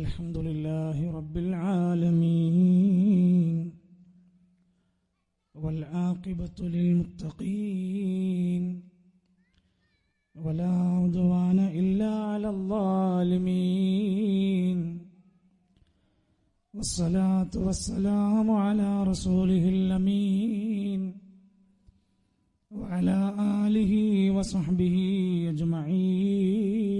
الحمد لله رب العالمين والعاقبة للمتقين ولا عدوان إلا على الظالمين والصلاة والسلام على رسوله الأمين وعلى آله وصحبه أجمعين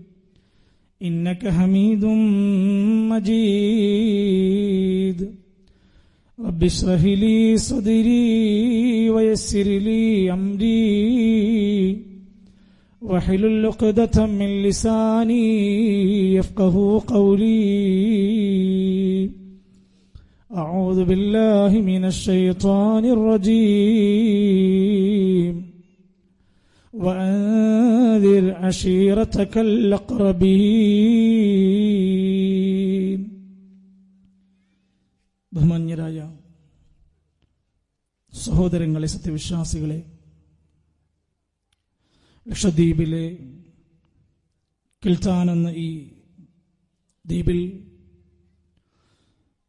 إنك حميد مجيد. رب اشرح لي صدري ويسر لي أمري. واحلل عقدة من لساني يفقه قولي. أعوذ بالله من الشيطان الرجيم. وأنذر عشيرتك الأقربين ബഹുമാന്യരായ സഹോദരങ്ങളെ സത്യവിശ്വാസികളെ ലക്ഷദ്വീപിലെ കിൽത്താൻ എന്ന ഈ ദ്വീപിൽ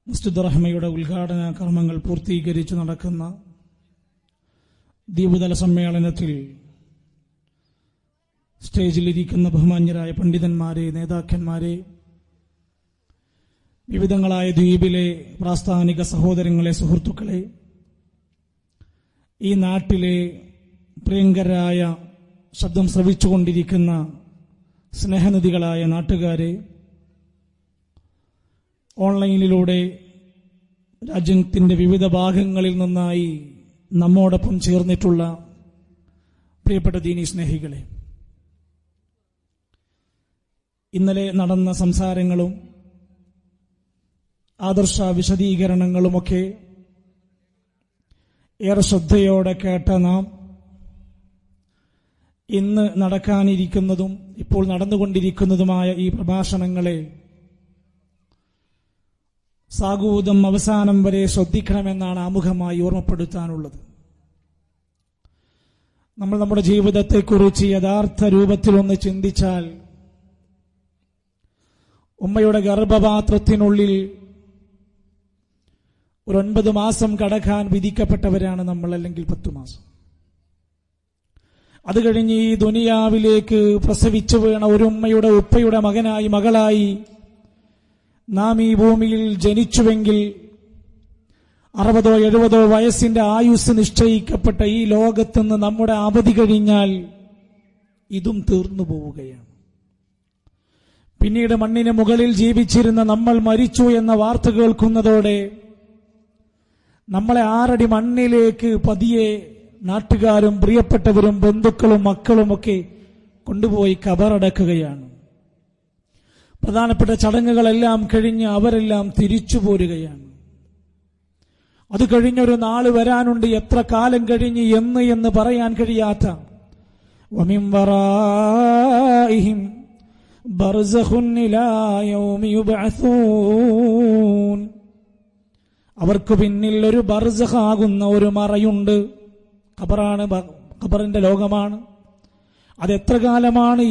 മുസ്തുദ് റഹ്മയുടെ ഉദ്ഘാടന കർമ്മങ്ങൾ പൂർത്തീകരിച്ച് നടക്കുന്ന ദ്വീപുതല സമ്മേളനത്തിൽ സ്റ്റേജിലിരിക്കുന്ന ബഹുമാന്യരായ പണ്ഡിതന്മാരെ നേതാക്കന്മാരെ വിവിധങ്ങളായ ദ്വീപിലെ പ്രാസ്ഥാനിക സഹോദരങ്ങളെ സുഹൃത്തുക്കളെ ഈ നാട്ടിലെ പ്രിയങ്കരായ ശബ്ദം ശ്രവിച്ചുകൊണ്ടിരിക്കുന്ന സ്നേഹനിധികളായ നാട്ടുകാരെ ഓൺലൈനിലൂടെ രാജ്യത്തിന്റെ വിവിധ ഭാഗങ്ങളിൽ നിന്നായി നമ്മോടൊപ്പം ചേർന്നിട്ടുള്ള പ്രിയപ്പെട്ട ദീനി സ്നേഹികളെ. ഇന്നലെ നടന്ന സംസാരങ്ങളും ആദർശ വിശദീകരണങ്ങളുമൊക്കെ ഏറെ ശ്രദ്ധയോടെ കേട്ട നാം ഇന്ന് നടക്കാനിരിക്കുന്നതും ഇപ്പോൾ നടന്നുകൊണ്ടിരിക്കുന്നതുമായ ഈ പ്രഭാഷണങ്ങളെ സാഗൂതം അവസാനം വരെ ശ്രദ്ധിക്കണമെന്നാണ് ആമുഖമായി ഓർമ്മപ്പെടുത്താനുള്ളത്. നമ്മൾ നമ്മുടെ ജീവിതത്തെക്കുറിച്ച് യഥാർത്ഥ രൂപത്തിലൊന്ന് ചിന്തിച്ചാൽ ഉമ്മയുടെ ഗർഭപാത്രത്തിനുള്ളിൽ ഒരു ഒൻപത് മാസം കടക്കാൻ വിധിക്കപ്പെട്ടവരാണ് നമ്മൾ അല്ലെങ്കിൽ പത്തു മാസം. അത് കഴിഞ്ഞ് ഈ ദുനിയാവിലേക്ക് പ്രസവിച്ചു വീണ ഒരു ഉമ്മയുടെ ഉപ്പയുടെ മകനായി മകളായി നാം ഈ ഭൂമിയിൽ ജനിച്ചുവെങ്കിൽ അറുപതോ എഴുപതോ വയസ്സിന്റെ ആയുസ് നിശ്ചയിക്കപ്പെട്ട ഈ ലോകത്തുനിന്ന് നമ്മുടെ അവധി കഴിഞ്ഞാൽ ഇതും തീർന്നു പോവുകയാണ്. പിന്നീട് മണ്ണിന് മുകളിൽ ജീവിച്ചിരുന്ന നമ്മൾ മരിച്ചു എന്ന വാർത്ത കേൾക്കുന്നതോടെ നമ്മളെ ആറടി മണ്ണിലേക്ക് പതിയെ നാട്ടുകാരും പ്രിയപ്പെട്ടവരും ബന്ധുക്കളും മക്കളുമൊക്കെ കൊണ്ടുപോയി കബറടക്കുകയാണ്. പ്രധാനപ്പെട്ട ചടങ്ങുകളെല്ലാം കഴിഞ്ഞ് അവരെല്ലാം തിരിച്ചു പോരുകയാണ്. അത് കഴിഞ്ഞൊരു നാൾ വരാനുണ്ട് എത്ര കാലം കഴിഞ്ഞ് എന്ന് എന്ന് പറയാൻ കഴിയാത്ത. വറാഇഹിം അവർക്ക് പിന്നിൽ ഒരു ബർസഹാകുന്ന ഒരു മറയുണ്ട്. ഖബറാണ് ഖബറിന്റെ ലോകമാണ്. അതെത്ര കാലമാണ്?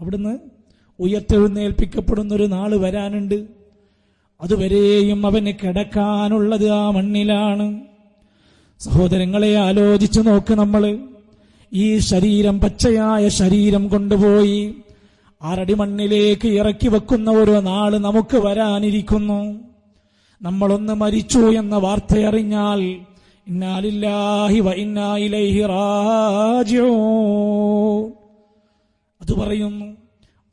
അവിടുന്ന് ഉയർത്തെഴുന്നേൽപ്പിക്കപ്പെടുന്ന ഒരു നാൾ വരാനുണ്ട്. അതുവരെയും അവന് കിടക്കാനുള്ളത് ആ മണ്ണിലാണ്. സഹോദരങ്ങളെ ആലോചിച്ചു നോക്ക് നമ്മൾ ഈ ശരീരം പച്ചയായ ശരീരം കൊണ്ടുപോയി ആറടി മണ്ണിലേക്ക് ഇറക്കി വെക്കുന്ന ഒരു നാൾ നമുക്ക് വരാനിരിക്കുന്നു. നമ്മളൊന്ന് മരിച്ചു എന്ന വാർത്തയറിഞ്ഞാൽ ഇന്നാലില്ലാഹി വ ഇന്നാ ഇലൈഹി റാജിഊൻ. അത് പറയുന്നു.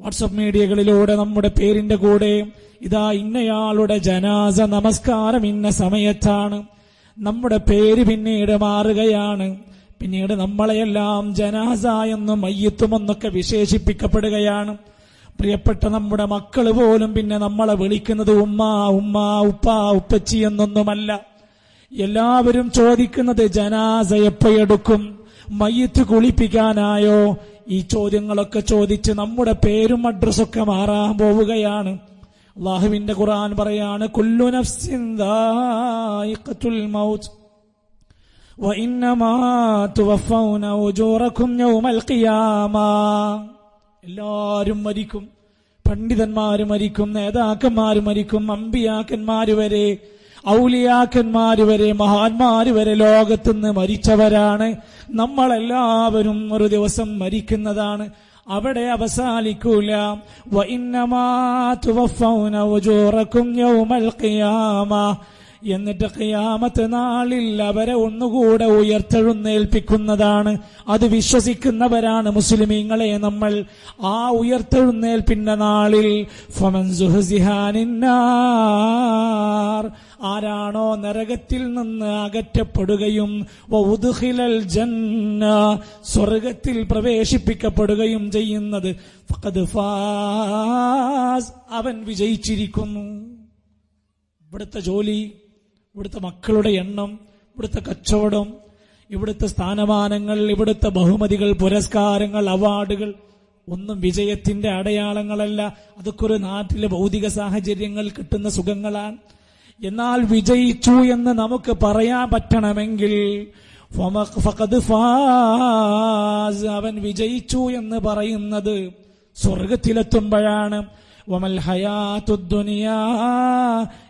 വാട്സപ്പ് മീഡിയകളിലൂടെ നമ്മുടെ പേരിന്റെ കൂടെ ഇതാ ഇന്നയാളുടെ ജനാസ നമസ്കാരം ഇന്ന സമയത്താണ്. നമ്മുടെ പേര് പിന്നീട് മാറുകയാണ്. പിന്നീട് നമ്മളെയെല്ലാം ജനാസ എന്നും മയ്യത്തുമെന്നൊക്കെ വിശേഷിപ്പിക്കപ്പെടുകയാണ്. പ്രിയപ്പെട്ട നമ്മുടെ മക്കൾ പോലും പിന്നെ നമ്മളെ വിളിക്കുന്നത് ഉമ്മ ഉമ്മ ഉപ്പ ഉപ്പച്ചി എന്നൊന്നുമല്ല. എല്ലാവരും ചോദിക്കുന്നത് ജനാസ എപ്പോഴെടുക്കും മയ്യത്ത് കുളിപ്പിക്കാനായോ? ഈ ചോദ്യങ്ങളൊക്കെ ചോദിച്ച് നമ്മുടെ പേരും അഡ്രസ്സൊക്കെ മാറാൻ പോവുകയാണ്. അള്ളാഹുവിന്റെ ഖുർആൻ പറയാണ് കുല്ലു നഫ്സിൻ ദായിഖത്തുൽ മൗത്ത്. എല്ലാരും മരിക്കും. പണ്ഡിതന്മാര് മരിക്കും നേതാക്കന്മാര് മരിക്കും അമ്പിയാക്കന്മാര് വരെ ഔലിയാക്കന്മാര് വരെ മഹാന്മാര് വരെ ലോകത്തുനിന്ന് മരിച്ചവരാണ്. നമ്മളെല്ലാവരും ഒരു ദിവസം മരിക്കുന്നതാണ്. അവിടെ അവസാനിക്കൂല. വൈന്നമാ തുവഫൗന ഉജൂറക്കും യൗമൽ ഖിയാമ. എന്നിട്ട് ഖിയാമത്ത് നാളിൽ അവരെ ഒന്നുകൂടെ ഉയർത്തെഴുന്നേൽപ്പിക്കുന്നതാണ്. അത് വിശ്വസിക്കുന്നവരാണ് മുസ്ലിമീങ്ങളെ നമ്മൾ. ആ ഉയർത്തെഴുന്നേൽപ്പിന്റെ നാളിൽ ആരാണോ നരകത്തിൽ നിന്ന് അകറ്റപ്പെടുകയും ജന്ന സ്വർഗത്തിൽ പ്രവേശിപ്പിക്കപ്പെടുകയും ചെയ്യുന്നത്. അവൻ വിജയിച്ചിരിക്കുന്നു. ഇവിടുത്തെ ജോലി ഇവിടുത്തെ മക്കളുടെ എണ്ണം ഇവിടുത്തെ കച്ചവടം ഇവിടുത്തെ സ്ഥാനമാനങ്ങൾ ഇവിടുത്തെ ബഹുമതികൾ പുരസ്കാരങ്ങൾ അവാർഡുകൾ ഒന്നും വിജയത്തിന്റെ അടയാളങ്ങളല്ല. അതൊക്കെ ഒരു നാട്ടിലെ ഭൗതിക സാഹചര്യങ്ങൾ കിട്ടുന്ന സുഖങ്ങളാണ്. എന്നാൽ വിജയിച്ചു എന്ന് നമുക്ക് പറയാൻ പറ്റണമെങ്കിൽ അവൻ വിജയിച്ചു എന്ന് പറയുന്നത് സ്വർഗത്തിലെത്തുമ്പോഴാണ്. വമൽ الحياة ദുനിയാ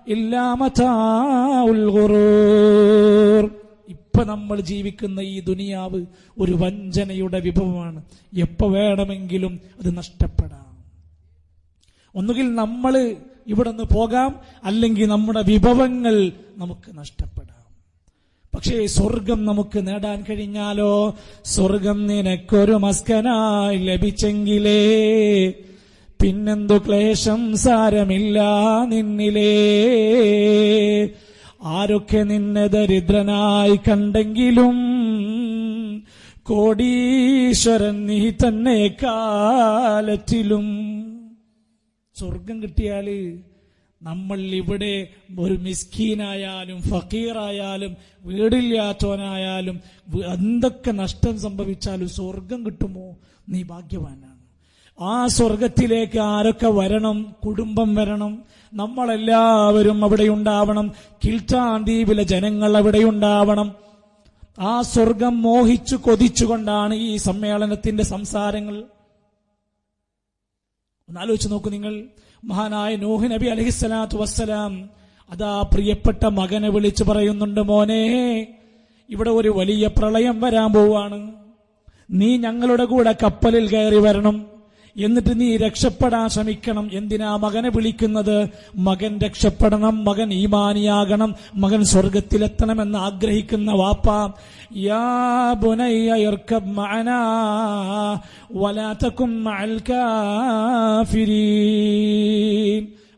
ഇല്ലാ മതാഉൽ الغرور. ഇപ്പൊ നമ്മൾ ജീവിക്കുന്ന ഈ ദുനിയാവ് ഒരു വഞ്ചനയുടെ വിഭവമാണ്. എപ്പോ വേണമെങ്കിലും അത് നഷ്ടപ്പെടാം. ഒന്നുകിൽ നമ്മൾ ഇവിടെ നിന്ന് പോകാം അല്ലെങ്കിൽ നമ്മുടെ വിഭവങ്ങൾ നമുക്ക് നഷ്ടപ്പെടാം. പക്ഷേ സ്വർഗം നമുക്ക് നേടാൻ കഴിഞ്ഞാലോ? സ്വർഗം നിനക്കൊരു മസ്കനായി ലഭിച്ചെങ്കിലേ പിന്നെന്തു ക്ലേശം സാരമില്ല നിന്നിലേ. ആരൊക്കെ നിന്നെ ദരിദ്രനായി കണ്ടെങ്കിലും കോടീശ്വരൻ നീ തന്നെ കാലത്തിലും. സ്വർഗം കിട്ടിയാൽ നമ്മൾ ഇവിടെ ഒരു മിസ്കീനായാലും ഫക്കീറായാലും വീടില്ലാത്തവനായാലും എന്തൊക്കെ നഷ്ടം സംഭവിച്ചാലും സ്വർഗം കിട്ടുമോ? നീ ഭാഗ്യവാനാണ്. ആ സ്വർഗത്തിലേക്ക് ആരൊക്കെ വരണം? കുടുംബം വരണം. നമ്മളെല്ലാവരും അവിടെ ഉണ്ടാവണം കിൽറ്റാൻ ദ്വീപിലെ ജനങ്ങൾ അവിടെ ഉണ്ടാവണം ആ സ്വർഗം മോഹിച്ചു കൊതിച്ചുകൊണ്ടാണ് ഈ സമ്മേളനത്തിന്റെ സംസാരങ്ങൾ. ഒന്നാലോചിച്ച് നോക്കൂ നിങ്ങൾ. മഹാനായ നൂഹ് നബി അലഹിസ്സലാത്തു വസ്സലാം അതാ പ്രിയപ്പെട്ട മകനെ വിളിച്ചു പറയുന്നുണ്ട് മോനെ ഇവിടെ ഒരു വലിയ പ്രളയം വരാൻ പോവാണ്. നീ ഞങ്ങളുടെ കൂടെ കപ്പലിൽ കയറി വരണം. എന്നിട്ട് നീ രക്ഷപ്പെടാൻ ശ്രമിക്കണം. എന്തിനാ മകനെ വിളിക്കുന്നത്? മകൻ രക്ഷപ്പെടണം മകൻ ഈമാനിയാകണം മകൻ സ്വർഗത്തിലെത്തണമെന്ന് ആഗ്രഹിക്കുന്ന വാപ്പ യാ ബുനയ്യ മഅനാ വലാ തകും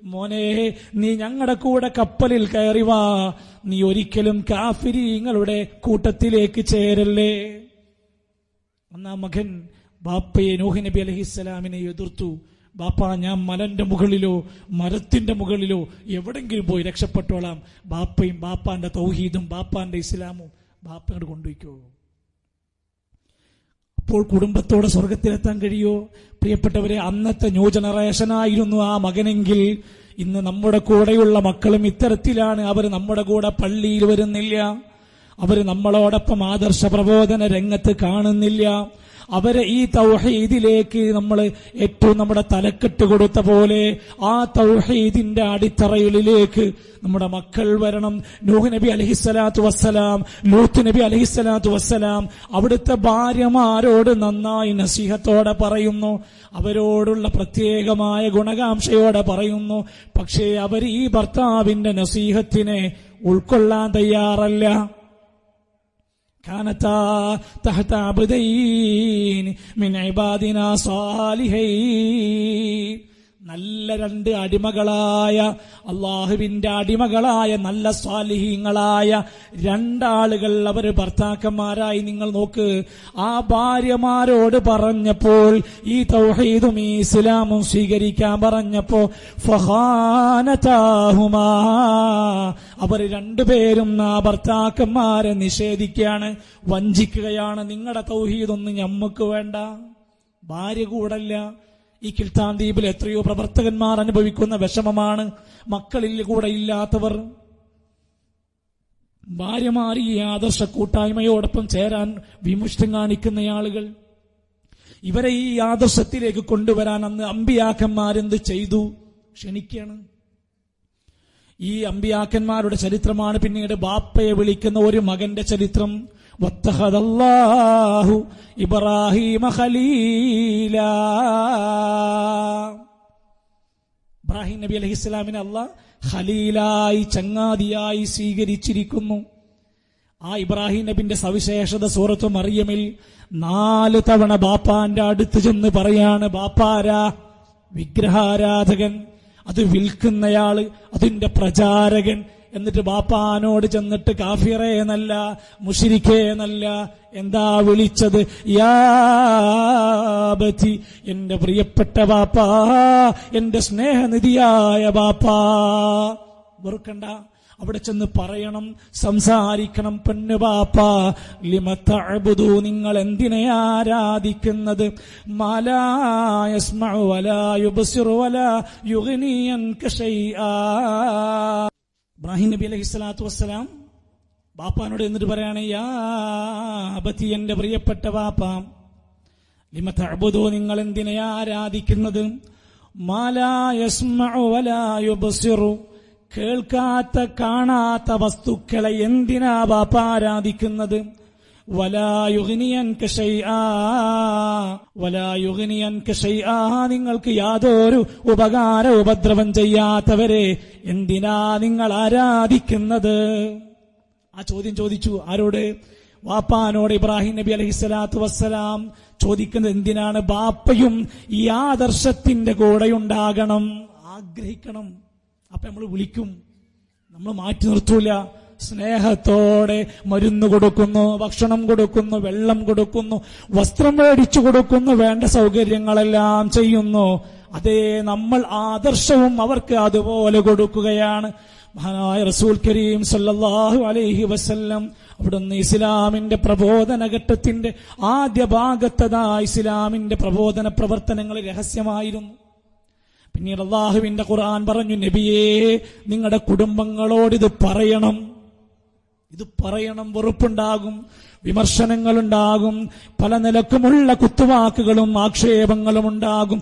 മോനെ നീ ഞങ്ങളുടെ കൂടെ കപ്പലിൽ കയറി വാ. നീ ഒരിക്കലും കാഫിരിങ്ങളുടെ കൂട്ടത്തിലേക്ക് ചേരല്ലേ. എന്നാ മകൻ ബാപ്പയെ നോഹി നബി അലഹിസ്സലാമിനെ എതിർത്തു. ബാപ്പ ഞാൻ മലന്റെ മുകളിലോ മരത്തിന്റെ മുകളിലോ എവിടെങ്കിലും പോയി രക്ഷപ്പെട്ടോളാം. ബാപ്പയും ബാപ്പാന്റെ തൗഹീദും ബാപ്പാന്റെ ഇസ്ലാമും ബാപ്പ അങ്ങോട്ട് കൊണ്ടുപോയിക്കോ. അപ്പോൾ കുടുംബത്തോടെ സ്വർഗത്തിലെത്താൻ കഴിയോ? പ്രിയപ്പെട്ടവരെ അന്നത്തെ ന്യൂ ജനറേഷനായിരുന്നു ആ മകനെങ്കിൽ ഇന്ന് നമ്മുടെ കൂടെയുള്ള മക്കളും ഇത്തരത്തിലാണ്. അവർ നമ്മുടെ കൂടെ പള്ളിയിൽ വരുന്നില്ല. അവർ നമ്മളോടൊപ്പം ആദർശ പ്രബോധന രംഗത്ത് കാണുന്നില്ല. അവരെ ഈ തൗഹീദിലേക്ക് നമ്മൾ ഏറ്റവും നമ്മുടെ തലക്കെട്ട് കൊടുത്ത പോലെ ആ തൗഹീദിന്റെ അടിത്തറയിലേക്ക് നമ്മുടെ മക്കൾ വരണം. നൂഹ് നബി അലഹിസ്സലാത്തു വസ്സലാം ലൂത്ത് നബി അലഹിസ്സലാത്തു വസ്സലാം അവിടുത്തെ ഭാര്യമാരോട് നന്നായി നസീഹത്തോടെ പറയുന്നു. അവരോടുള്ള പ്രത്യേകമായ ഗുണകാംക്ഷയോടെ പറയുന്നു. പക്ഷേ അവർ ഈ ഭർത്താവിന്റെ നസീഹത്തിനെ ഉൾക്കൊള്ളാൻ തയ്യാറല്ല. كانتا تحت عبدين من عبادنا صالحين. നല്ല രണ്ട് അടിമകളായ അള്ളാഹുവിന്റെ അടിമകളായ നല്ല സ്വാലിഹീങ്ങളായ രണ്ടാളുകൾ അവർ ഭർത്താക്കന്മാരായി നിങ്ങൾ നോക്ക്. ആ ഭാര്യമാരോട് പറഞ്ഞപ്പോൾ ഈ തൗഹീദും ഈ ഇസ്ലാമും സ്വീകരിക്കാൻ പറഞ്ഞപ്പോ ഫഹാനതാഹുമാ. അവർ രണ്ടുപേരും ആ ഭർത്താക്കന്മാരെ നിഷേധിക്കുകയാണ് വഞ്ചിക്കുകയാണ്. നിങ്ങളുടെ തൗഹീദൊന്നും ഞമ്മക്ക് വേണ്ട. ഭാര്യ കൂടല്ല ഈ കിൽത്താൻ ദ്വീപിൽ എത്രയോ പ്രവർത്തകന്മാർ അനുഭവിക്കുന്ന വിഷമമാണ് മക്കളിൽ കൂടെ ഇല്ലാത്തവർ. ഭാര്യമാർ ഈ ആദർശ കൂട്ടായ്മയോടൊപ്പം ചേരാൻ വിമുഷ്ടം കാണിക്കുന്ന ആളുകൾ. ഇവരെ ഈ ആദർശത്തിലേക്ക് കൊണ്ടുവരാൻ അന്ന് അമ്പിയാക്കന്മാരെന്ത് ചെയ്തു? ക്ഷണിക്കാണ് ഈ അമ്പിയാക്കന്മാരുടെ ചരിത്രമാണ് പിന്നീട് ബാപ്പയെ വിളിക്കുന്ന ഒരു മകന്റെ ചരിത്രം. ഇബ്രാഹിമ ഖലീല. ഇബ്രാഹിം നബി അലൈഹി ഇസ്ലാമിനെ അള്ളാഹ് ഖലീലായി ചങ്ങാതിയായി സ്വീകരിച്ചിരിക്കുന്നു. ആ ഇബ്രാഹിം നബിന്റെ സവിശേഷത സൂറത്തു മറിയമിൽ നാല് തവണ ബാപ്പാന്റെ അടുത്ത് ചെന്ന് പറയാണ് ബാപ്പാരാ വിഗ്രഹാരാധകൻ അത് വിൽക്കുന്നയാൾ അതിന്റെ പ്രചാരകൻ എന്നിട്ട് ബാപ്പാനോട് ചെന്നിട്ട് കാഫിറേ എന്നല്ല മുഷിരിക്കേ എന്നല്ല എന്താ വിളിച്ചത്? യാബി എന്റെ പ്രിയപ്പെട്ട ബാപ്പാ എന്റെ സ്നേഹനിധിയായ ബാപ്പാ. വെറുക്കണ്ട. അവിടെ ചെന്ന് പറയണം സംസാരിക്കണം പെണ്ണ് ബാപ്പ. ലിമത്തഴുതു നിങ്ങൾ എന്തിനെ ആരാധിക്കുന്നത്? മാലായസ്മഉ വലാ യുബ്സിറു വലാ യുഗ്നി അൻക ശൈആ ഇബ്രാഹിം നബി അലഹി സ്വലാത്തു വസ്സലാം ബാപ്പാനോട് എന്നിട്ട് പറയാണ് യാ അബത്തി എന്റെ പ്രിയപ്പെട്ട ബാപ്പ ലിമത്തഅബുദു നിങ്ങൾ എന്തിനെ ആരാധിക്കുന്നത്? കേൾക്കാത്ത കാണാത്ത വസ്തുക്കളെ എന്തിനാ ബാപ്പ ആരാധിക്കുന്നത്? നിങ്ങൾക്ക് യാതൊരു ഉപകാര ഉപദ്രവം ചെയ്യാത്തവരെ എന്തിനാ നിങ്ങൾ ആരാധിക്കുന്നത്? ആ ചോദ്യം ചോദിച്ചു. ആരോട്? വാപ്പാനോട് ഇബ്രാഹിം നബി അലൈഹി സ്വലാത്തു വസ്സലാം ചോദിക്കുന്നത് എന്തിനാണ്? ബാപ്പയും ഈ ആദർശത്തിന്റെ കൂടെ ഉണ്ടാകണം ആഗ്രഹിക്കണം. അപ്പൊ നമ്മൾ വിളിക്കും. നമ്മൾ മാറ്റി നിർത്തൂല. സ്നേഹത്തോടെ മരുന്ന് കൊടുക്കുന്നു ഭക്ഷണം കൊടുക്കുന്നു വെള്ളം കൊടുക്കുന്നു വസ്ത്രം മേടിച്ചു കൊടുക്കുന്നു വേണ്ട സൗകര്യങ്ങളെല്ലാം ചെയ്യുന്നു. അതേ നമ്മൾ ആദർശവും അവർക്ക് അതുപോലെ കൊടുക്കുകയാണ്. മഹാനായ റസൂൽ കരീം സല്ലാഹു അലൈഹി വസല്ലം അവിടുന്ന് ഇസ്ലാമിന്റെ പ്രബോധന ഘട്ടത്തിന്റെ ആദ്യ ഭാഗത്തതാ ഇസ്ലാമിന്റെ പ്രബോധന പ്രവർത്തനങ്ങൾ രഹസ്യമായിരുന്നു. പിന്നീട് അള്ളാഹുവിന്റെ ഖുർആൻ പറഞ്ഞു നബിയേ നിങ്ങളുടെ കുടുംബങ്ങളോട് ഇത് പറയണം. ഇത് പറയണം വെറുപ്പുണ്ടാകും വിമർശനങ്ങളുണ്ടാകും പല നിലക്കുമുള്ള കുത്തുവാക്കുകളും ആക്ഷേപങ്ങളും ഉണ്ടാകും.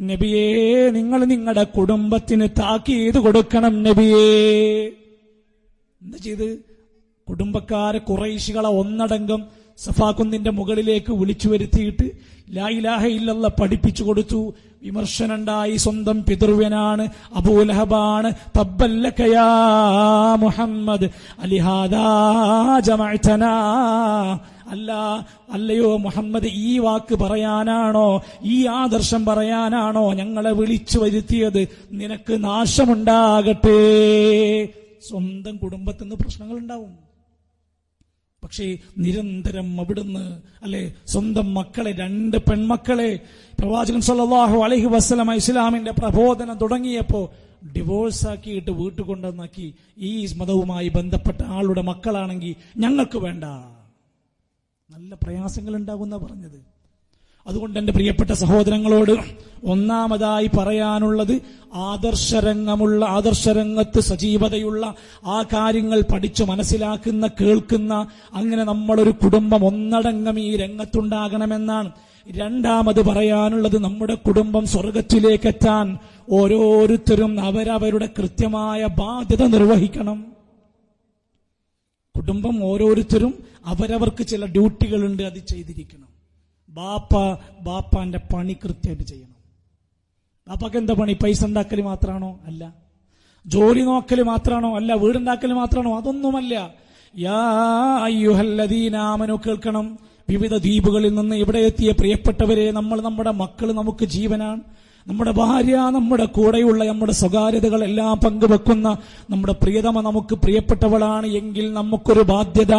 നബിയേ നിങ്ങൾ നിങ്ങളുടെ കുടുംബത്തിന് താക്കീത് കൊടുക്കണം നബിയേ. എന്താ ചെയ്ത്? കുടുംബക്കാരെ കുറേശികളെ ഒന്നടങ്കം സഫാക്കുന്നിന്റെ മുകളിലേക്ക് വിളിച്ചു വരുത്തിയിട്ട് ലായിലാഹ ഇല്ലല്ല പഠിപ്പിച്ചു കൊടുത്തു. വിമർശനുണ്ടായി സ്വന്തം പിതൃവ്യനാണ്. അബൂലഹബാണ് മുഹമ്മദ്. അലിഹാദാ ജമഅ്തനാ. അല്ല അല്ലയോ മുഹമ്മദ് ഈ വാക്ക് പറയാനാണോ? ഈ ആദർശം പറയാനാണോ ഞങ്ങളെ വിളിച്ചു വരുത്തിയത്? നിനക്ക് നാശമുണ്ടാകട്ടെ. സ്വന്തം കുടുംബത്തിന് പ്രശ്നങ്ങൾ ഉണ്ടാവും പക്ഷേ നിരന്തരം അവിടുന്ന് അല്ലെ സ്വന്തം മക്കളെ രണ്ട് പെൺമക്കളെ പ്രവാചകൻ സല്ലാഹു അലഹി വസ്സലാം ഇസ്ലാമിന്റെ പ്രബോധനം തുടങ്ങിയപ്പോ ഡിവോഴ്സ് ആക്കിയിട്ട് വീട്ടു കൊണ്ടുവന്നാക്കി ഈ മതവുമായി ബന്ധപ്പെട്ട ആളുടെ മക്കളാണെങ്കിൽ ഞങ്ങൾക്ക് വേണ്ട. നല്ല പ്രയാസങ്ങൾ ഉണ്ടാകുന്ന പറഞ്ഞത്. അതുകൊണ്ട് എന്റെ പ്രിയപ്പെട്ട സഹോദരങ്ങളോട് ഒന്നാമതായി പറയാനുള്ളത് ആദർശരംഗമുള്ള ആദർശരംഗത്ത് സജീവതയുള്ള ആ കാര്യങ്ങൾ പഠിച്ചു മനസ്സിലാക്കുന്ന കേൾക്കുന്ന അങ്ങനെ നമ്മളൊരു കുടുംബം ഒന്നടങ്കം ഈ രംഗത്തുണ്ടാകണമെന്നാണ്. രണ്ടാമത് പറയാനുള്ളത് നമ്മുടെ കുടുംബം സ്വർഗത്തിലേക്കെത്താൻ ഓരോരുത്തരും അവരവരുടെ കൃത്യമായ ബാധ്യത നിർവഹിക്കണം. കുടുംബം ഓരോരുത്തരും അവരവർക്ക് ചില ഡ്യൂട്ടികളുണ്ട് അത് ചെയ്തിരിക്കണം. ബാപ്പ ബാപ്പാന്റെ പണി കൃത്യമായിട്ട് ചെയ്യണം. ബാപ്പാക്ക് എന്താ പണി? പൈസ ഉണ്ടാക്കൽ മാത്രമാണോ അല്ല. ജോലി നോക്കൽ മാത്രമാണോ അല്ല. വീടുണ്ടാക്കൽ മാത്രമാണോ അതൊന്നുമല്ല. യാ കേൾക്കണം. വിവിധ ദ്വീപുകളിൽ നിന്ന് ഇവിടെ എത്തിയ പ്രിയപ്പെട്ടവരെ നമ്മൾ നമ്മുടെ മക്കൾ നമുക്ക് ജീവനാണ്. നമ്മുടെ ഭാര്യ നമ്മുടെ കൂടെയുള്ള നമ്മുടെ സ്വകാര്യതകളെല്ലാം പങ്കുവെക്കുന്ന നമ്മുടെ പ്രിയതമ നമുക്ക് പ്രിയപ്പെട്ടവളാണ് എങ്കിൽ നമുക്കൊരു ബാധ്യത.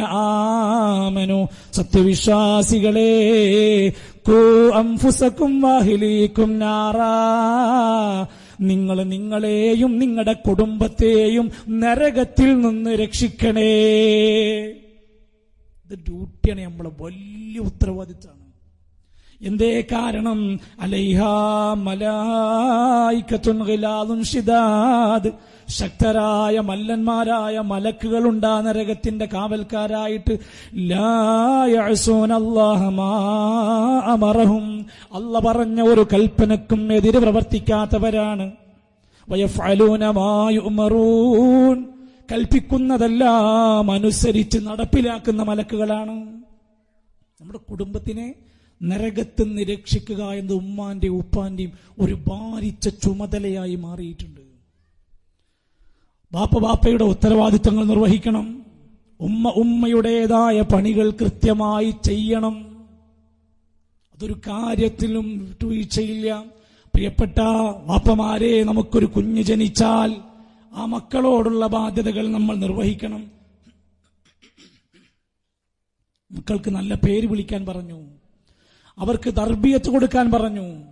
ആമനു. സത്യവിശ്വാസികളെ ും നിങ്ങൾ നിങ്ങളെയും നിങ്ങളുടെ കുടുംബത്തെയും നരകത്തിൽ നിന്ന് രക്ഷിക്കണേ. ഇത് ഡ്യൂട്ടിയാണ് നമ്മളെ വലിയ ഉത്തരവാദിത്തമാണ് എന്തേ കാരണം? ഷിദാദ്. ശക്തരായ മല്ലന്മാരായ മലക്കുകൾ മലക്കുകളുണ്ടാ നരകത്തിന്റെ കാവൽക്കാരായിട്ട്. അമറഹും. അല്ല പറഞ്ഞ ഒരു കൽപ്പനക്കും എതിര് പ്രവർത്തിക്കാത്തവരാണ്. കൽപ്പിക്കുന്നതെല്ലാം അനുസരിച്ച് നടപ്പിലാക്കുന്ന മലക്കുകളാണ്. നമ്മുടെ കുടുംബത്തിനെ നരകത്തിൽ നിന്ന് രക്ഷിക്കുക എന്ന ഉമ്മാന്റെയും ഉപ്പാന്റെയും ഒരു ഭാരിച്ച ചുമതലയായി മാറിയിട്ടുണ്ട്. ബാപ്പ ബാപ്പയുടെ ഉത്തരവാദിത്തങ്ങൾ നിർവഹിക്കണം. ഉമ്മ ഉമ്മയുടേതായ പണികൾ കൃത്യമായി ചെയ്യണം. അതൊരു കാര്യത്തിലും വിട്ടുവീഴ്ചയില്ല പ്രിയപ്പെട്ട വാപ്പമാരെ നമുക്കൊരു കുഞ്ഞ് ജനിച്ചാൽ ആ മക്കളോടുള്ള ബാധ്യതകൾ നമ്മൾ നിർവഹിക്കണം. മക്കൾക്ക് നല്ല പേര് വിളിക്കാൻ പറഞ്ഞു. അവർക്ക് തർബീയത്ത് കൊടുക്കാൻ പറഞ്ഞു.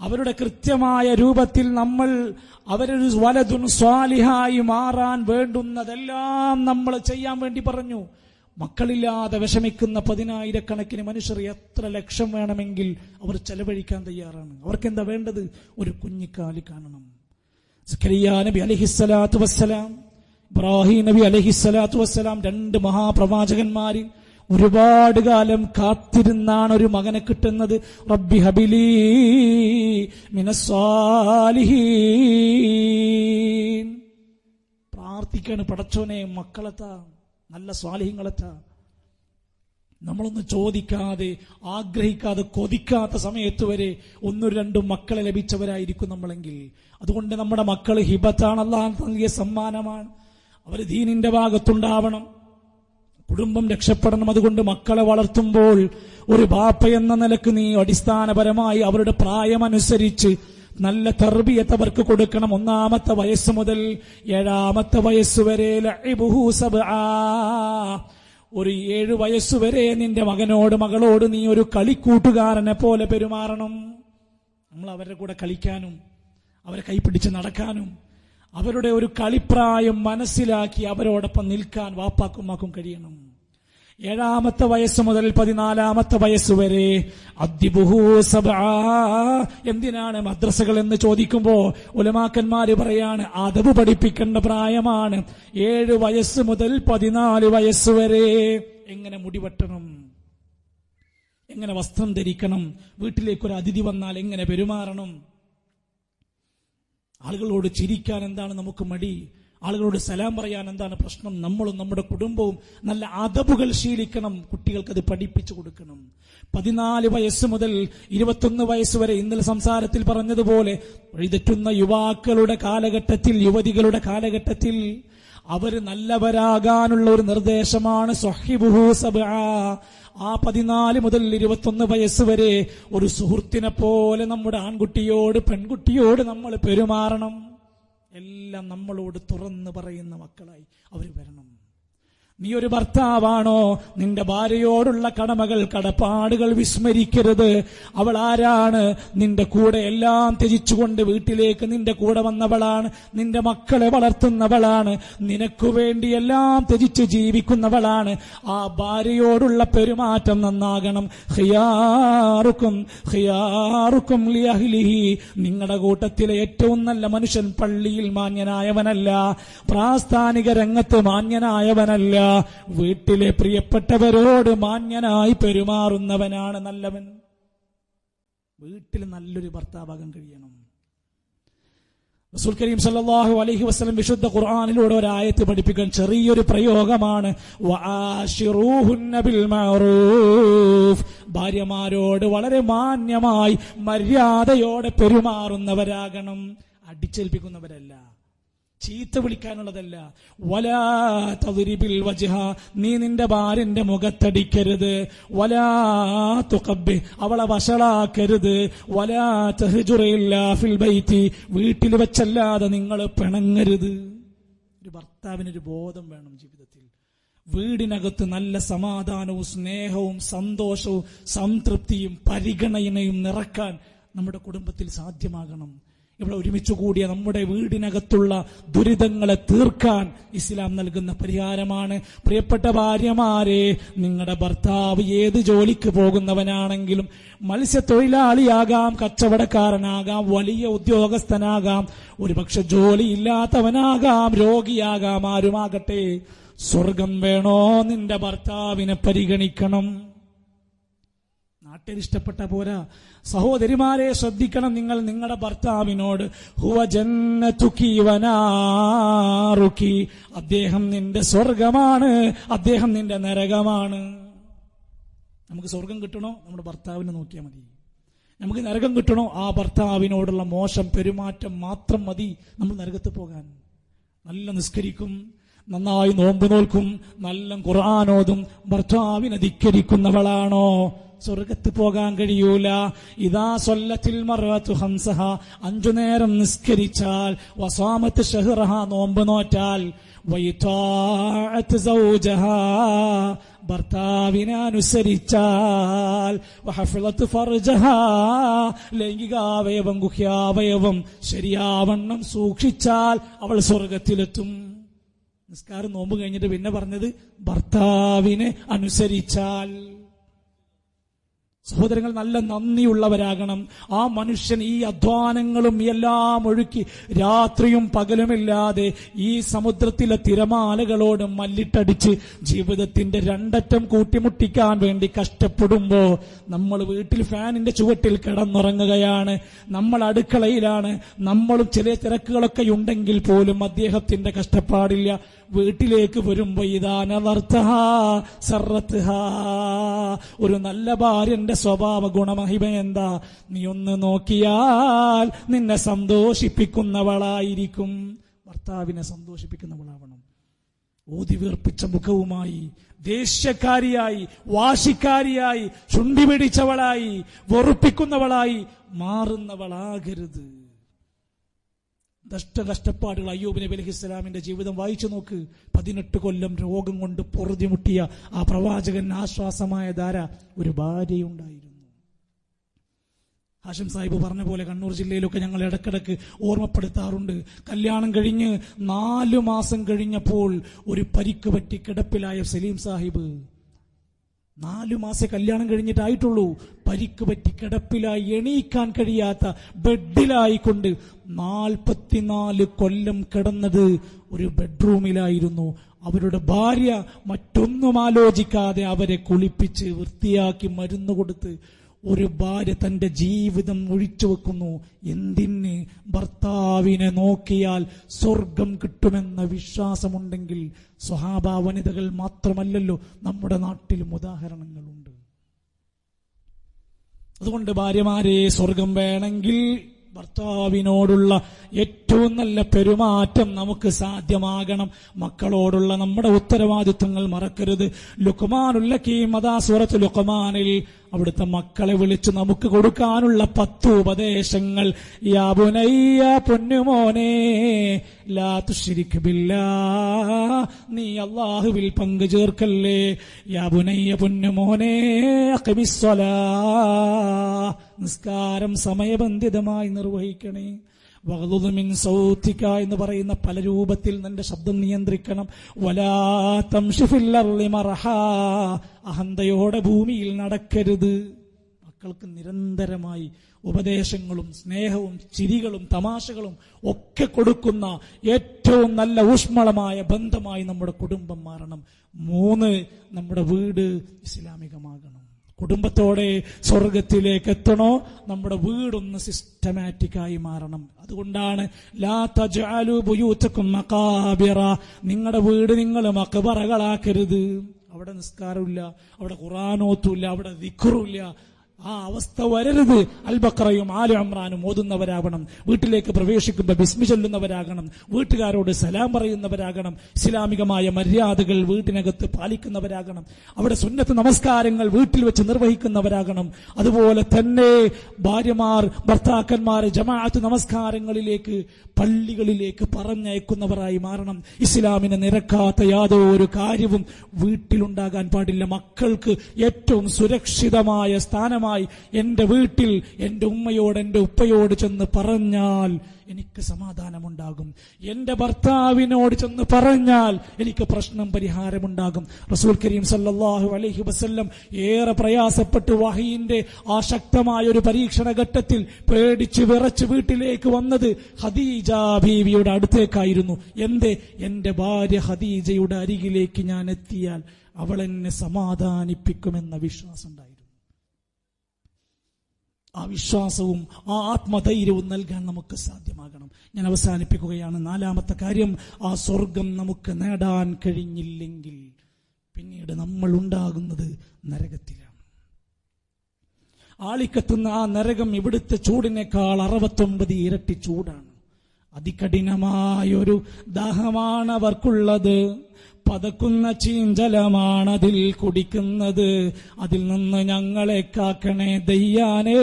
അവരുടെ കൃത്യമായ രൂപത്തിൽ നമ്മൾ അവരൊരു വലതുൻ സ്വാലിഹായി മാറാൻ വേണ്ടുന്നതെല്ലാം നമ്മൾ ചെയ്യാൻ വേണ്ടി പറഞ്ഞു. മക്കളില്ലാതെ വിഷമിക്കുന്ന പതിനായിരക്കണക്കിന് മനുഷ്യർ എത്ര ലക്ഷം വേണമെങ്കിൽ അവർ ചെലവഴിക്കാൻ തയ്യാറാണ്. അവർക്ക് എന്താ വേണ്ടത്? ഒരു കുഞ്ഞിക്കാലി കാണണം. സക്കരിയ നബി അലഹിസ്സലാത്തു വസ്സലാം ഇബ്രാഹിം നബി അലഹിസ്സലാത്തു വസ്സലാം രണ്ട് മഹാപ്രവാചകന്മാര് ഒരുപാട് കാലം കാത്തിരുന്നാണ് ഒരു മകനെ കിട്ടുന്നത്. റബ്ബി ഹബിലി മിനസ്വാലിഹി പ്രാർത്ഥിക്കാണ് പടച്ചോനെ മക്കളെത്താ നല്ല സ്വാലിഹ്യങ്ങളെത്താ. നമ്മളൊന്ന് ചോദിക്കാതെ ആഗ്രഹിക്കാതെ കൊതിക്കാത്ത സമയത്ത് വരെ ഒന്നും രണ്ടും മക്കളെ ലഭിച്ചവരായിരിക്കും നമ്മളെങ്കിൽ. അതുകൊണ്ട് നമ്മുടെ മക്കൾ ഹിബത്താണ് അള്ളാഹ് നൽകിയ സമ്മാനമാണ്. അവർ ദീനിന്റെ ഭാഗത്തുണ്ടാവണം. കുടുംബം രക്ഷപ്പെടണം അതുകൊണ്ട് മക്കളെ വളർത്തുമ്പോൾ ഒരു ബാപ്പ എന്ന നിലയ്ക്ക് നീ അടിസ്ഥാനപരമായി അവരുടെ പ്രായമനുസരിച്ച് നല്ല തർബിയത്ത് അവർക്ക് കൊടുക്കണം. ഒന്നാമത്തെ വയസ്സ് മുതൽ ഏഴാമത്തെ വയസ്സ് വരെ. ഒരു ഏഴു വയസ്സുവരെ നിന്റെ മകനോട് മകളോട് നീ ഒരു കളിക്കൂട്ടുകാരനെ പോലെ പെരുമാറണം. നമ്മൾ അവരുടെ കൂടെ കളിക്കാനും അവരെ കൈപ്പിടിച്ച് നടക്കാനും അവരുടെ ഒരു കളിപ്രായം മനസ്സിലാക്കി അവരോടൊപ്പം നിൽക്കാൻ വാപ്പാക്കുമാക്കും കഴിയണം. ഏഴാമത്തെ വയസ്സ് മുതൽ പതിനാലാമത്തെ വയസ്സ് വരെ. എന്തിനാണ് മദ്രസകൾ എന്ന് ചോദിക്കുമ്പോ ഉലമാക്കന്മാര് പറയാണ് അതവ് പഠിപ്പിക്കേണ്ട പ്രായമാണ്. ഏഴ് വയസ്സ് മുതൽ പതിനാല് വയസ്സ് വരെ. എങ്ങനെ മുടിവെട്ടണം എങ്ങനെ വസ്ത്രം ധരിക്കണം? വീട്ടിലേക്ക് ഒരു അതിഥി വന്നാൽ എങ്ങനെ പെരുമാറണം? ആളുകളോട് ചിരിക്കാൻ എന്താണ് നമുക്ക് മടി? ആളുകളോട് സലാം പറയാൻ എന്താണ് പ്രശ്നം? നമ്മളും നമ്മുടെ കുടുംബവും നല്ല അതബുകൾ ശീലിക്കണം. കുട്ടികൾക്ക് പഠിപ്പിച്ചു കൊടുക്കണം. പതിനാല് വയസ്സ് മുതൽ ഇരുപത്തൊന്ന് വയസ്സ് വരെ ഇന്നലെ സംസാരത്തിൽ പറഞ്ഞതുപോലെ എഴുതറ്റുന്ന യുവാക്കളുടെ കാലഘട്ടത്തിൽ യുവതികളുടെ കാലഘട്ടത്തിൽ അവർ നല്ലവരാകാനുള്ള ഒരു നിർദ്ദേശമാണ്. ആ പതിനാല് മുതൽ ഇരുപത്തൊന്ന് വയസ്സ് വരെ ഒരു സുഹൃത്തിനെ പോലെ നമ്മുടെ ആൺകുട്ടിയോട് പെൺകുട്ടിയോട് നമ്മൾ പെരുമാറണം. എല്ലാം നമ്മളോട് തുറന്ന് പറയുന്ന മക്കളായി അവർ വരണം. നീ ഒരു ഭർത്താവാണോ? നിന്റെ ഭാര്യയോടുള്ള കടമകൾ കടപ്പാടുകൾ വിസ്മരിക്കരുത്. അവൾ ആരാണ്? നിന്റെ കൂടെ എല്ലാം ത്യജിച്ചുകൊണ്ട് വീട്ടിലേക്ക് നിന്റെ കൂടെ വന്നവളാണ്. നിന്റെ മക്കളെ വളർത്തുന്നവളാണ്. നിനക്കു വേണ്ടി എല്ലാം ത്യജിച്ച് ജീവിക്കുന്നവളാണ്. ആ ഭാര്യയോടുള്ള പെരുമാറ്റം നന്നാകണം. ഹിയാറുക്കും ഹിയാറുക്കും നിങ്ങളുടെ കൂട്ടത്തിലെ ഏറ്റവും നല്ല മനുഷ്യൻ പള്ളിയിൽ മാന്യനായവനല്ല. പ്രാസ്ഥാനിക രംഗത്ത് മാന്യനായവനല്ല. വീട്ടിലെ പ്രിയപ്പെട്ടവരോട് മാന്യനായി പെരുമാറുന്നവനാണ് നല്ലവൻ. വീട്ടിൽ നല്ലൊരു ഭർത്താവാകാൻ കഴിയണം. റസൂൽ കരീം സല്ലല്ലാഹു അലൈഹി വസല്ലം വിശുദ്ധ ഖുർആനിലൂടെ ആയത്ത് പഠിപ്പിക്കാൻ ചെറിയൊരു പ്രയോഗമാണ്. ഭാര്യമാരോട് വളരെ മാന്യമായി മര്യാദയോടെ പെരുമാറുന്നവരാകണം. അടിച്ചേൽപ്പിക്കുന്നവരല്ല. ചീത്ത വിളിക്കാനുള്ളതല്ല. വലാ തദ്രിബിൽ വജ്ഹ നീ നിന്റെ ഭാര്യന്റെ മുഖത്തടിക്കരുത്. വലാ തുഖബ്ബി അവളെ വഷളാക്കരുത്. വലാ ഫിൽ ബൈത്തി വീട്ടിൽ വെച്ചല്ലാതെ നിങ്ങൾ പിണങ്ങരുത്. ഒരു ഭർത്താവിനൊരു ബോധം വേണം ജീവിതത്തിൽ. വീടിനകത്ത് നല്ല സമാധാനവും സ്നേഹവും സന്തോഷവും സംതൃപ്തിയും പരിഗണനയും നിറക്കാൻ നമ്മുടെ കുടുംബത്തിൽ സാധ്യമാകണം. ഇവിടെ ഒരുമിച്ച് കൂടിയ നമ്മുടെ വീടിനകത്തുള്ള ദുരിതങ്ങളെ തീർക്കാൻ ഇസ്ലാം നൽകുന്ന പരിഹാരമാണ്. പ്രിയപ്പെട്ട ഭാര്യമാരെ നിങ്ങളുടെ ഭർത്താവ് ഏത് ജോലിക്ക് പോകുന്നവനാണെങ്കിലും മത്സ്യത്തൊഴിലാളിയാകാം കച്ചവടക്കാരനാകാം വലിയ ഉദ്യോഗസ്ഥനാകാം ഒരുപക്ഷെ ജോലിയില്ലാത്തവനാകാം രോഗിയാകാം ആരുമാകട്ടെ. സ്വർഗം വേണോ നിന്റെ ഭർത്താവിനെ പരിഗണിക്കണം? നാട്ടിൽ ഇഷ്ടപ്പെട്ട പോരാ സഹോദരിമാരെ ശ്രദ്ധിക്കണം നിങ്ങൾ നിങ്ങളുടെ ഭർത്താവിനോട്. ഹുവ അദ്ദേഹം നിന്റെ സ്വർഗമാണ് അദ്ദേഹം നിന്റെ നരകമാണ്. നമുക്ക് സ്വർഗം കിട്ടണോ? നമ്മുടെ ഭർത്താവിനെ നോക്കിയാൽ മതി. നമുക്ക് നരകം കിട്ടണോ? ആ ഭർത്താവിനോടുള്ള മോശം പെരുമാറ്റം മാത്രം മതി നമ്മൾ നരകത്ത് പോകാൻ. നല്ല നിസ്കരിക്കും നന്നായി നോമ്പ് നോൽക്കും നല്ല ഖുർആാനോതും ഭർത്താവിനെ ധിക്കരിക്കുന്നവളാണോ? സ്വർഗത്ത് പോകാൻ കഴിയൂല. ഇതാ സൊല്ലത്തിൽ മറവത്തു ഹംസഹ അഞ്ചു നേരം നിസ്കരിച്ചാൽ വസാമത്ത് ഷഹ്റഹ നോമ്പ് നോറ്റാൽ ഭർത്താവിനെ അനുസരിച്ചാൽ ലൈംഗികാവയവം ഗുഹ്യാവയവം ശരിയാവണ്ണം സൂക്ഷിച്ചാൽ അവൾ സ്വർഗത്തിലെത്തും. നിസ്കാരം നോമ്പ് കഴിഞ്ഞിട്ട് പിന്നെ പറഞ്ഞത് ഭർത്താവിനെ അനുസരിച്ചാൽ. സഹോദരങ്ങൾ നല്ല നന്ദിയുള്ളവരാകണം. ആ മനുഷ്യൻ ഈ അധ്വാനങ്ങളും എല്ലാം ഒഴുക്കി രാത്രിയും പകലുമില്ലാതെ ഈ സമുദ്രത്തിലെ തിരമാലകളോട് മല്ലിട്ടടിച്ച് ജീവിതത്തിന്റെ രണ്ടറ്റം കൂട്ടിമുട്ടിക്കാൻ വേണ്ടി കഷ്ടപ്പെടുമ്പോ നമ്മൾ വീട്ടിൽ ഫാനിന്റെ ചുവട്ടിൽ കിടന്നുറങ്ങുകയാണ്. നമ്മൾ അടുക്കളയിലാണ്. നമ്മളും ചില തിരക്കുകളൊക്കെ ഉണ്ടെങ്കിൽ പോലും അദ്ദേഹത്തിന്റെ കഷ്ടപ്പാടില്ല. വീട്ടിലേക്ക് വരുമ്പോ ഒരു നല്ല ഭാര്യന്റെ സ്വഭാവ ഗുണമഹിമ എന്താ? നീ ഒന്ന് നോക്കിയാൽ നിന്നെ സന്തോഷിപ്പിക്കുന്നവളായിരിക്കും. ഭർത്താവിനെ സന്തോഷിപ്പിക്കുന്നവളാവണം. ഊതി വീർപ്പിച്ച മുഖവുമായി ദേഷ്യക്കാരിയായി വാശിക്കാരിയായി ചുണ്ടിപിടിച്ചവളായി വെറുപ്പിക്കുന്നവളായി മാറുന്നവളാകരുത്. ദഷ്ട കഷ്ടപ്പാടുകൾ അയ്യൂബ് നബി അലഹി ഇസ്ലാമിന്റെ ജീവിതം വായിച്ചു നോക്ക്. പതിനെട്ട് കൊല്ലം രോഗം കൊണ്ട് പൊറുതിമുട്ടിയ ആ പ്രവാചകൻ ആശ്വാസമായ ധാര ഒരു ഭാര്യയുണ്ടായിരുന്നു. ഹാഷം സാഹിബ് പറഞ്ഞ പോലെ കണ്ണൂർ ജില്ലയിലൊക്കെ ഞങ്ങൾ ഇടക്കിടക്ക് ഓർമ്മപ്പെടുത്താറുണ്ട്. കല്യാണം കഴിഞ്ഞ് നാലു മാസം കഴിഞ്ഞപ്പോൾ ഒരു പരിക്ക് പറ്റി കിടപ്പിലായ സലീം സാഹിബ് നാലു മാസം കല്യാണം കഴിഞ്ഞിട്ടായിട്ടുള്ളൂ. പരിക്ക് പറ്റി കിടപ്പിലായി എണീക്കാൻ കഴിയാത്ത ബെഡിലായിക്കൊണ്ട് നാൽപ്പത്തിനാല് കൊല്ലം കിടന്നത് ഒരു ബെഡ്റൂമിലായിരുന്നു. അവരുടെ ഭാര്യ മറ്റൊന്നും ആലോചിക്കാതെ അവരെ കുളിപ്പിച്ച് വൃത്തിയാക്കി മരുന്ന് കൊടുത്ത് ഒരു ഭാര്യ തന്റെ ജീവിതം ഒഴിച്ചു വെക്കുന്നു. എന്തിന് ഭർത്താവിനെ നോക്കിയാൽ സ്വർഗം കിട്ടുമെന്ന വിശ്വാസമുണ്ടെങ്കിൽ സ്വഹാബ വനിതകൾ മാത്രമല്ലല്ലോ നമ്മുടെ നാട്ടിലും ഉദാഹരണങ്ങളുണ്ട്. അതുകൊണ്ട് ഭാര്യമാരെ സ്വർഗം വേണമെങ്കിൽ ഭർത്താവിനോടുള്ള ഏറ്റവും നല്ല പെരുമാറ്റം നമുക്ക് സാധ്യമാകണം. മക്കളോടുള്ള നമ്മുടെ ഉത്തരവാദിത്വങ്ങൾ മറക്കരുത്. ലുക്കുമാനുള്ള കീമതാ സൂറത്ത് ലുക്കുമാനിൽ അവിടുത്തെ മക്കളെ വിളിച്ച് നമുക്ക് കൊടുക്കാനുള്ള പത്ത് ഉപദേശങ്ങൾ. യാബുനയ്യ പൊന്നുമോനെ ലാ തുശ്രിക് ബില്ലാ നീ അള്ളാഹുവിൽ പങ്കു ചേർക്കല്ലേ. യാബുനയ്യ പൊന്നുമോനെ നിസ്കാരം സമയബന്ധിതമായി നിർവഹിക്കണേ. വകലുമിൻ സൗത്തിക്ക എന്ന് പറയുന്ന പല രൂപത്തിൽ നിന്റെ ശബ്ദം നിയന്ത്രിക്കണം. വലാ തംഷിഫില്ലർളി മറഹ അഹന്തയോടെ ഭൂമിയിൽ നടക്കരുത്. മക്കൾക്ക് നിരന്തരമായി ഉപദേശങ്ങളും സ്നേഹവും ചിരികളും തമാശകളും ഒക്കെ കൊടുക്കുന്ന ഏറ്റവും നല്ല ഊഷ്മളമായ ബന്ധമായി നമ്മുടെ കുടുംബം മാറണം. മൂന്ന് നമ്മുടെ വീട് ഇസ്ലാമികമാകണം. കുടുംബത്തോടെ സ്വർഗത്തിലേക്ക് എത്തണോ? നമ്മുടെ വീടൊന്ന് സിസ്റ്റമാറ്റിക് ആയി മാറണം. അതുകൊണ്ടാണ് ലാ നിങ്ങളുടെ വീട് നിങ്ങൾ മക്കബറകളാക്കരുത് അവിടെ നിസ്കാരമില്ല അവിടെ ഖുറാനോത്തുമില്ല അവിടെ ദിക്കറുമില്ല ആ അവസ്ഥ വരരുത്. അൽബക്രയും ആലു അമ്രാനും ഓതുന്നവരാകണം. വീട്ടിലേക്ക് പ്രവേശിക്കുമ്പോൾ ബിസ്മി ചൊല്ലുന്നവരാകണം. വീട്ടുകാരോട് സലാം പറയുന്നവരാകണം. ഇസ്ലാമികമായ മര്യാദകൾ വീട്ടിനകത്ത് പാലിക്കുന്നവരാകണം. അവിടെ സുന്നത്ത് നമസ്കാരങ്ങൾ വീട്ടിൽ വെച്ച് നിർവഹിക്കുന്നവരാകണം. അതുപോലെ തന്നെ ഭാര്യമാർ ഭർത്താക്കന്മാർ ജമാഅത്ത് നമസ്കാരങ്ങളിലേക്ക് പള്ളികളിലേക്ക് പറഞ്ഞയക്കുന്നവരായി മാറണം. ഇസ്ലാമിനെ നിരക്കാത്ത യാതൊരു കാര്യവും വീട്ടിലുണ്ടാകാൻ പാടില്ല. മക്കൾക്ക് ഏറ്റവും സുരക്ഷിതമായ സ്ഥാനമായി എന്റെ വീട്ടിൽ എന്റെ ഉമ്മയോട് എന്റെ ഉപ്പയോട് ചെന്ന് പറഞ്ഞാൽ എനിക്ക് സമാധാനമുണ്ടാകും. എന്റെ ഭർത്താവിനോട് ചെന്ന് പറഞ്ഞാൽ എനിക്ക് പ്രശ്നം പരിഹാരമുണ്ടാകും. റസൂൽ കരീം സല്ലാഹു അലഹി വസ്ല്ലം ഏറെ പ്രയാസപ്പെട്ട് വഹീന്റെ ആ ശക്തമായ ഒരു പരീക്ഷണ ഘട്ടത്തിൽ പേടിച്ച് വിറച്ച് വീട്ടിലേക്ക് വന്നത് ഹദീജ ബീവിയുടെ അടുത്തേക്കായിരുന്നു. എന്തേ? എന്റെ ഭാര്യ ഹദീജയുടെ അരികിലേക്ക് ഞാൻ എത്തിയാൽ അവൾ എന്നെ സമാധാനിപ്പിക്കുമെന്ന വിശ്വാസം ഉണ്ടായിരുന്നു ആ വിശ്വാസവും ആ ആത്മധൈര്യവും നൽകാൻ നമുക്ക് സാധ്യമാകണം. ഞാൻ അവസാനിപ്പിക്കുകയാണ്. നാലാമത്തെ കാര്യം ആ സ്വർഗം നമുക്ക് നേടാൻ കഴിഞ്ഞില്ലെങ്കിൽ പിന്നീട് നമ്മൾ ഉണ്ടാകുന്നത് നരകത്തിലാണ്. ആളിക്കത്തുന്ന ആ നരകം ഇവിടുത്തെ ചൂടിനേക്കാൾ അറുപത്തൊമ്പത് ഇരട്ടി ചൂടാണ്. അതികഠിനമായൊരു ദാഹമാണ് അവർക്കുള്ളത്. പതക്കുന്ന ചീഞ്ചലമാണതിൽ കുടിക്കുന്നത്. അതിൽ നിന്ന് ഞങ്ങളെ കാക്കണേ ദയ്യാനേ.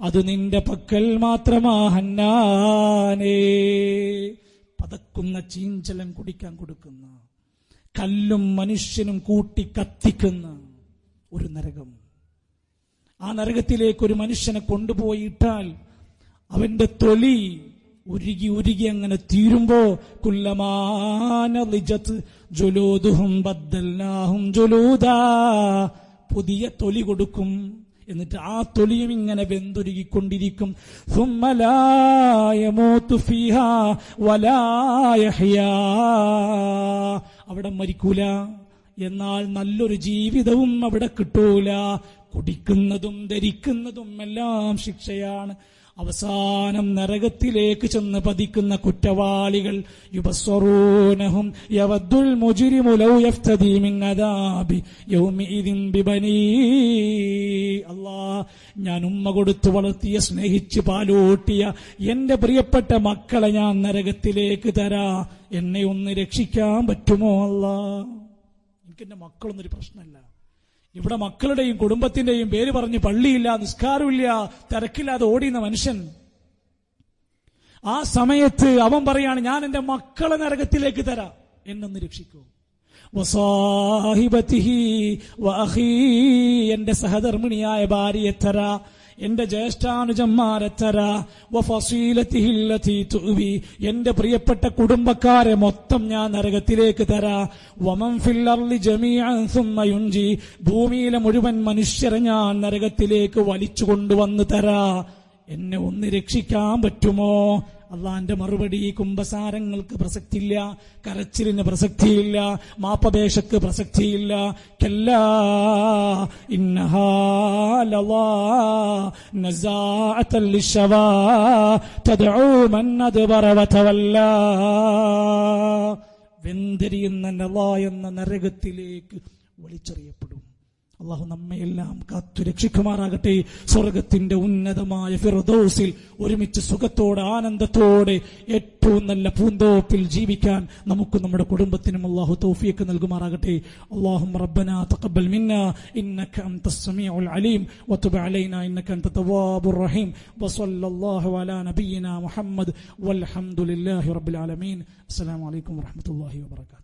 അത് നിന്റെ പക്കൽ മാത്രമാ ഹന്നാനേ. പതക്കുന്ന ചീഞ്ചലം കുടിക്കാൻ കൊടുക്കുന്ന. കല്ലും മനുഷ്യനും കൂട്ടി കത്തിക്കുന്ന ഒരു നരകം. ആ നരകത്തിലേക്ക് ഒരു മനുഷ്യനെ കൊണ്ടുപോയിട്ടാൽ അവന്റെ തൊലി ഉരുകി ഉരുകി അങ്ങനെ തീരുമ്പോ കുല്ലമാനിജത്ത് ജുലൂദുഹും ബദ്ദല്ലാഹും ജുലൂദ പുതിയ തൊലി കൊടുക്കും. എന്നിട്ട് ആ തൊലിയും ഇങ്ങനെ വെന്തുരുകിക്കൊണ്ടിരിക്കും. അവിടെ മരിക്കൂല. എന്നാൽ നല്ലൊരു ജീവിതവും അവിടെ കിട്ടൂല. കുടിക്കുന്നതും ധരിക്കുന്നതും എല്ലാം ശിക്ഷയാണ്. അവസാനം നരകത്തിലേക്ക് ചെന്ന് പതിക്കുന്ന കുറ്റവാളികൾ ലൗ യഫ്തദി മിൻ അദാബി അല്ലാഹ് ഞാൻ ഉമ്മ കൊടുത്തു വളർത്തിയ സ്നേഹിച്ച് പാലൂട്ടിയ എന്റെ പ്രിയപ്പെട്ട മക്കളെ ഞാൻ നരകത്തിലേക്ക് തരാ. എന്നെ ഒന്ന് രക്ഷിക്കാൻ പറ്റുമോ അല്ല എനിക്ക് എന്റെ മക്കളൊന്നൊരു പ്രശ്നമല്ല. ഇവിടെ മക്കളുടെയും കുടുംബത്തിന്റെയും പേര് പറഞ്ഞ് പള്ളിയില്ല നിസ്കാരമില്ല തിരക്കില്ലാതെ ഓടിയുന്ന മനുഷ്യൻ. ആ സമയത്ത് അവൻ പറയാണ് ഞാൻ എന്റെ മക്കളെ നരകത്തിലേക്ക് തരാം. എന്നൊന്ന് രക്ഷിക്കൂ. എന്റെ സഹധർമ്മിണിയായ ഭാര്യയെ തരാ. എന്റെ ജ്യേഷ്ഠാനുജന്മാരെ തരാ വഫസീലത്തിഹില്ലത്തി തുവി എന്റെ പ്രിയപ്പെട്ട കുടുംബക്കാരെ മൊത്തം ഞാൻ നരകത്തിലേക്ക് തരാ. ജമീഅൻ സുമ്മ യുൻജി. ഭൂമിയിലെ മുഴുവൻ മനുഷ്യരെ ഞാൻ നരകത്തിലേക്ക് വലിച്ചു കൊണ്ടുവന്ന് തരാ. എന്നെ ഒന്ന് രക്ഷിക്കാൻ പറ്റുമോ? അള്ളാന്റെ മറുപടി കുംഭസാരങ്ങൾക്ക് പ്രസക്തിയില്ല കരച്ചിലിന് പ്രസക്തിയില്ല മാപ്പപേക്ഷക്ക് പ്രസക്തിയില്ല. കല്ലാ വെന്തിരിയുന്ന നവാ എന്ന നരകത്തിലേക്ക് വലിച്ചെറിയപ്പെടും. അള്ളാഹു നമ്മയെല്ലാം കാത്തു രക്ഷിക്കുമാറാകട്ടെ. സ്വർഗത്തിന്റെ ഉന്നതമായ ഫിറദോസിൽ ഒരുമിച്ച് സുഖത്തോടെ ആനന്ദത്തോടെ ഏറ്റവും നല്ല പൂന്തോപ്പിൽ ജീവിക്കാൻ നമുക്ക് നമ്മുടെ കുടുംബത്തിനും അള്ളാഹു തൗഫീക്ക് നൽകുമാറാകട്ടെ. അള്ളാഹും റബ്ബന തഖബ്ബൽ മിന്ന ഇന്നക അൻത സമീഉൽ അലീം വതുബ് അലൈനാ ഇന്നക അൻത റഹീം. വസല്ലല്ലാഹു അലാ നബിയിനാ മുഹമ്മദ് വൽഹംദുലില്ലാഹി റബ്ബിൽ ആലമീൻ. അസ്സലാമു അലൈക്കും വറഹ്മത്തുള്ളാഹി വബറകാതുഹു.